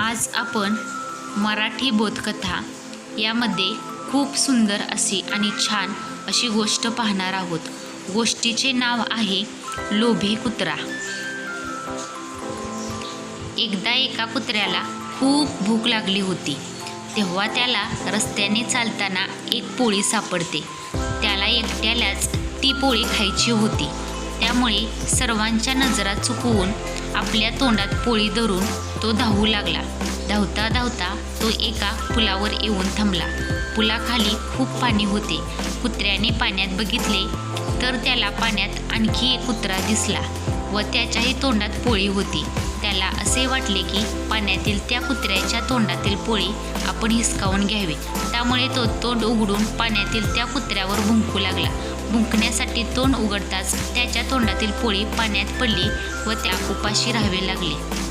आज आपण मराठी बोधकथा यामध्ये खूप सुंदर अशी आणि छान अशी गोष्ट पाहणार आहोत. गोष्टीचे नाव आहे लोभी कुत्रा. एकदा एका कुत्र्याला खूप भूक लागली होती. तेव्हा त्याला रस्त्याने चालताना एक पोळी सापडते. त्याला एकट्यालाच ती पोळी खायची होती. त्यामुळे सर्वांच्या नजरा चुकवून आपल्या तोंडात पोळी धरून तो धावू लागला. धावता धावता तो एका पुलावर येऊन थांबला. पुलाखाली खूप पाणी होते. कुत्र्याने पाण्यात बघितले तर त्याला पाण्यात आणखी एक कुत्रा दिसला व त्याच्याही तोंडात पोळी होती. त्याला असे वाटले की पाण्यातील त्या कुत्र्याच्या तोंडातील पोळी आपण हिसकावून घ्यावी. त्यामुळे तो तोंड उघडून पाण्यातील त्या कुत्र्यावर भुंकू लागला. भुंकण्यासाठी तोंड उघडताच त्याच्या तोंडातील पोळी पाण्यात पडली व त्या उपाशी राहावे लागले.